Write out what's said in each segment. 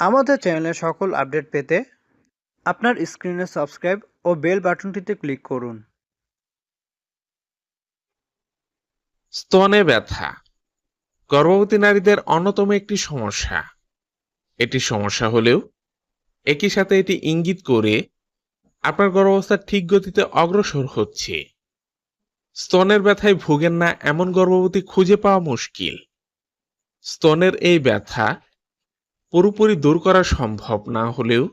আমাদের চ্যানেলের সকল আপডেট পেতে আপনার স্ক্রিনে সাবস্ক্রাইব ও বেল বাটনটিতে ক্লিক করুন। স্তনে ব্যথা। গর্ভবতী নারীদের অন্যতম একটি সমস্যা। এটি সমস্যা হলেও একই সাথে এটি ইঙ্গিত করে আপনার গর্ভাবস্থা ঠিক গতিতে অগ্রসর হচ্ছে। স্তনের ব্যথায় ভোগেন না এমন গর্ভবতী খুঁজে পাওয়া মুশকিল। স্তনের এই ব্যথা পুরোপুরি দূর করা সম্ভব না হলেও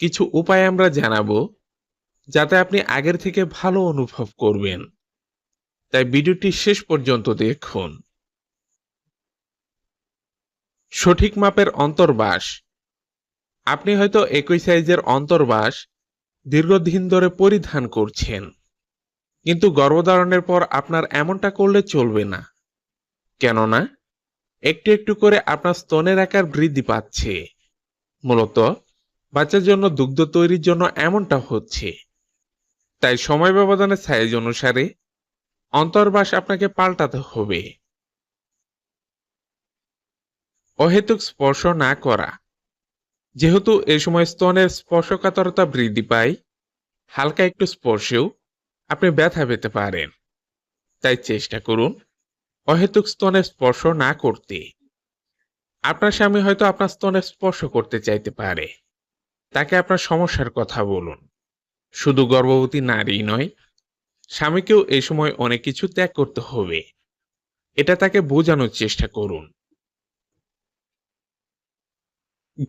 কিছু উপায় আমরা জানাব যাতে আপনি আগের থেকে ভালো অনুভব করবেন। তাই ভিডিওটি শেষ পর্যন্ত দেখুন। সঠিক মাপের অন্তর্বাস। আপনি হয়তো একই সাইজের অন্তর্বাস দীর্ঘদিন ধরে পরিধান করছেন, কিন্তু গর্ভধারণের পর আপনার এমনটা করলে চলবে না। কেননা একটু একটু করে আপনার স্তনের আকার বৃদ্ধি পাচ্ছে। মূলত, বাচ্চার জন্য দুগ্ধ তৈরির জন্য এমনটা হচ্ছে। তাই সময় ব্যবধানের সাইজ অনুসারে অন্তর্বাস আপনাকে পাল্টাতে হবে। অহেতুক স্পর্শ না করা। যেহেতু এ সময় স্তনের স্পর্শকাতরতা বৃদ্ধি পায়, হালকা একটু স্পর্শেও আপনি ব্যথা পেতে পারেন। তাই চেষ্টা করুন অহেতুক স্তনে স্পর্শ না করতে। আপনার স্বামী হয়তো আপনার স্তনে স্পর্শ করতে চাইতে পারে। তাকে আপনার সমস্যার কথা বলুন। শুধু গর্ভবতী নারী নয়, স্বামীকেও এই সময় অনেক কিছু ত্যাগ করতে হবে। এটা তাকে বোঝানোর চেষ্টা করুন।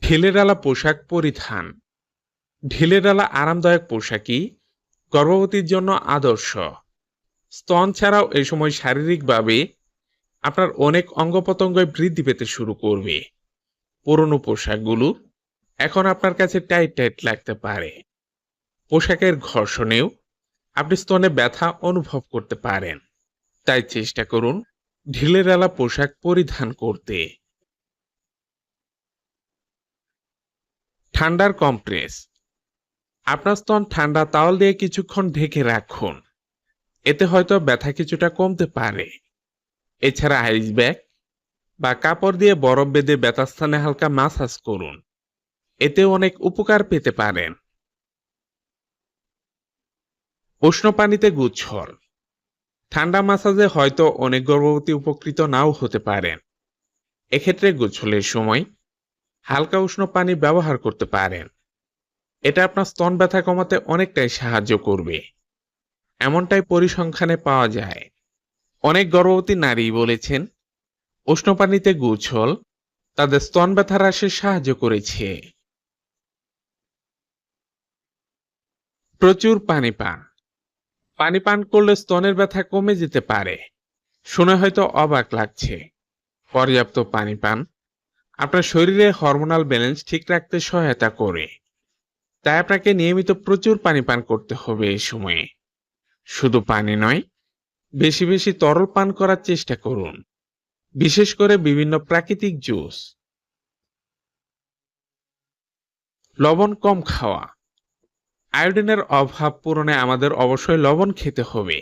ঢিলেরালা পোশাক পরিধান। ঢিলেরালা আরামদায়ক পোশাকই গর্ভবতীর জন্য আদর্শ। স্তন ছাড়াও এই সময় শারীরিকভাবে আপনার অনেক অঙ্গ বৃদ্ধি পেতে শুরু করবে। পুরনো পোশাকগুলো এখন আপনার কাছে টাইট টাইট লাগতে পারে। পোশাকের ঘর্ষণেও আপনি স্তনে ব্যথা অনুভব করতে পারেন। তাই চেষ্টা করুন ঢিলেরালা পোশাক পরিধান করতে। ঠান্ডার কম্প্রেস। আপনার স্তন ঠান্ডা তাওয়াল দিয়ে কিছুক্ষণ ঢেকে রাখুন। এতে হয়তো ব্যথা কিছুটা কমতে পারে। এছাড়া আইস ব্যাগ বা কাপড় দিয়ে বরফ বেঁধে ব্যথাস্থানে হালকা মাসাজ করুন। এতে অনেক উপকার পেতে পারেন। উষ্ণ পানিতে গুচ্ছল। ঠান্ডা মাসাজে হয়তো অনেক গর্ভবতী উপকৃত নাও হতে পারেন। এক্ষেত্রে গোছলের সময় হালকা উষ্ণ পানি ব্যবহার করতে পারেন। এটা আপনার স্তন ব্যথা কমাতে অনেকটাই সাহায্য করবে। এমনটাই পরিসংখ্যানে পাওয়া যায়। অনেক গর্ভবতী নারী বলেছেন উষ্ণ পানিতে গোছল, তাদের স্তন ব্যথা হ্রাসে সাহায্য করেছে। প্রচুর পানি পান। পানি পান করলে স্তনের ব্যথা কমে যেতে পারে। শুনে হয়তো অবাক লাগছে। পর্যাপ্ত পানি পান। আপনার শরীরে হরমোনাল ব্যালেন্স ঠিক রাখতে সহায়তা করে। তাই আপনাকে নিয়মিত প্রচুর পানি পান করতে হবে এই সময়ে। শুধু পানি নয় বেশি বেশি তরল পান করার চেষ্টা করুন, বিশেষ করে বিভিন্ন প্রাকৃতিক জুস। লবণ কম খাওয়া। আয়োডিনের অভাব পূরণে আমাদের অবশ্যই লবণ খেতে হবে,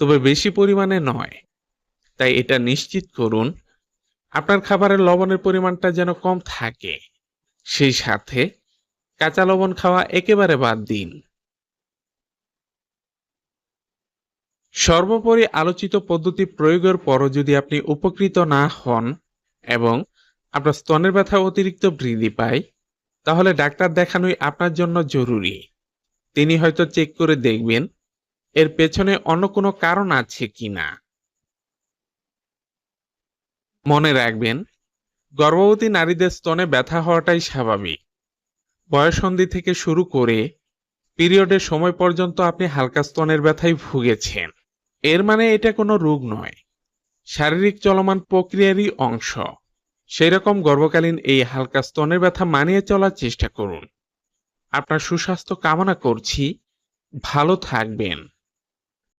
তবে বেশি পরিমাণে নয়। তাই এটা নিশ্চিত করুন, আপনার খাবারের লবণের পরিমাণটা যেন কম থাকে। সেই সাথে কাঁচা লবণ খাওয়া একেবারে বাদ দিন। সর্বোপরি আলোচিত পদ্ধতি প্রয়োগের পরও যদি আপনি উপকৃত না হন এবং আপনার স্তনের ব্যথা অতিরিক্ত বৃদ্ধি পায়, তাহলে ডাক্তার দেখানোই আপনার জন্য জরুরি। তিনি হয়তো চেক করে দেখবেন, এর পেছনে অন্য কোনো কারণ আছে কিনা মনে রাখবেন, গর্ভবতী নারীদের স্তনে ব্যথা হওয়াটাই স্বাভাবিক। বয়সন্ধি থেকে শুরু করে পিরিয়ডের সময় পর্যন্ত আপনি হালকা স্তনের ব্যথায় ভুগেছেন। এর মানে এটা কোনো রোগ নয়। শারীরিক চলমান প্রক্রিয়ারই অংশ। সেই রকম গর্ভকালীন এই হালকা স্তনের ব্যথা মানিয়ে চলার চেষ্টা করুন। আপনার সুস্বাস্থ্য কামনা করছি। ভালো থাকবেন।